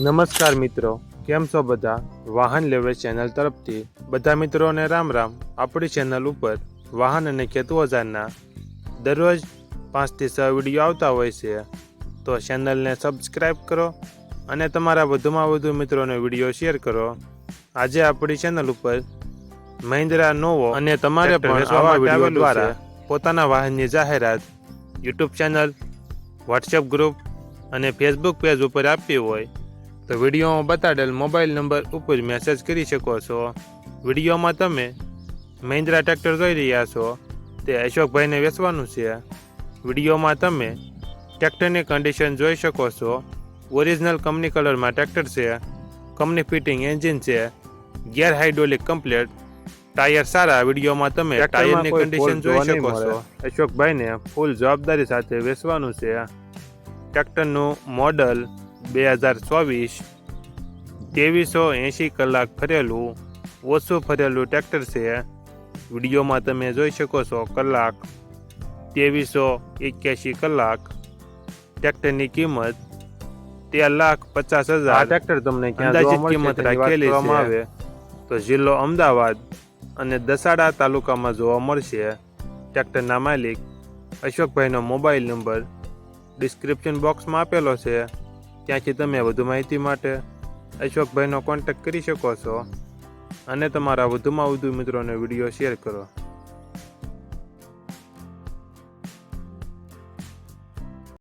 નમસ્કાર મિત્રો કેમ છો બધા? વાહન લેવે ચેનલ તરફથી બધા મિત્રોને રામ રામ. આપણી ચેનલ ઉપર વાહન અને ખેતુ હજારના દરરોજ પાંચથી છ વીડિયો આવતા હોય છે. તો ચેનલને સબસ્ક્રાઈબ કરો અને તમારા વધુમાં વધુ મિત્રોને વીડિયો શેર કરો. આજે આપણી ચેનલ ઉપર મહિન્દ્રા નોવો અને તમારે પણ આવા વીડિયો દ્વારા પોતાના વાહનની જાહેરાત યુટ્યુબ ચેનલ વોટ્સએપ ગ્રુપ અને ફેસબુક પેજ ઉપર આપવી હોય તો વિડીયોમાં બતાડેલ મોબાઈલ નંબર ઉપર મેસેજ કરી શકો છો. વિડીયોમાં તમે મહિન્દ્રા ટ્રેક્ટર જોઈ રહ્યા છો. તે અશોકભાઈને વેચવાનું છે. વિડીયોમાં તમે ટ્રેક્ટરની કન્ડિશન જોઈ શકો છો. ઓરિજિનલ કંપની કલરમાં ટ્રેક્ટર છે. કંપની ફિટિંગ એન્જિન છે. ગેર હાઇડ્રોલિક કમ્પ્લેટ ટાયર સારા. વિડીયોમાં તમે ટાયરની કન્ડિશન જોઈ શકો છો. અશોકભાઈને ફૂલ જવાબદારી સાથે વેચવાનું છે. ટ્રેક્ટરનું મોડલ બે હજાર ચોવીસ ત્રેવીસો એંશી કલાક ફરેલું ઓછું ફરેલું ટ્રેક્ટર છે. વિડીયોમાં તમે જોઈ શકો છો કલાક ત્રેવીસો એક્યાસી કલાક. ટ્રેક્ટરની કિંમત તેર લાખ પચાસ હજાર. ટ્રેક્ટર તમને અંદાજિત કિંમત રાખેલી આવે. તો જિલ્લો અમદાવાદ અને દસાડા તાલુકામાં જોવા મળશે. ટ્રેક્ટરના માલિક અશોકભાઈનો મોબાઈલ નંબર ડિસ્ક્રિપ્શન બોક્સમાં આપેલો છે. ત્યાંથી તમે વધુ માહિતી માટે અશોકભાઈનો કોન્ટેક્ટ કરી શકો છો. અને તમારા વધુમાં વધુ મિત્રોને વીડિયો શેર કરો.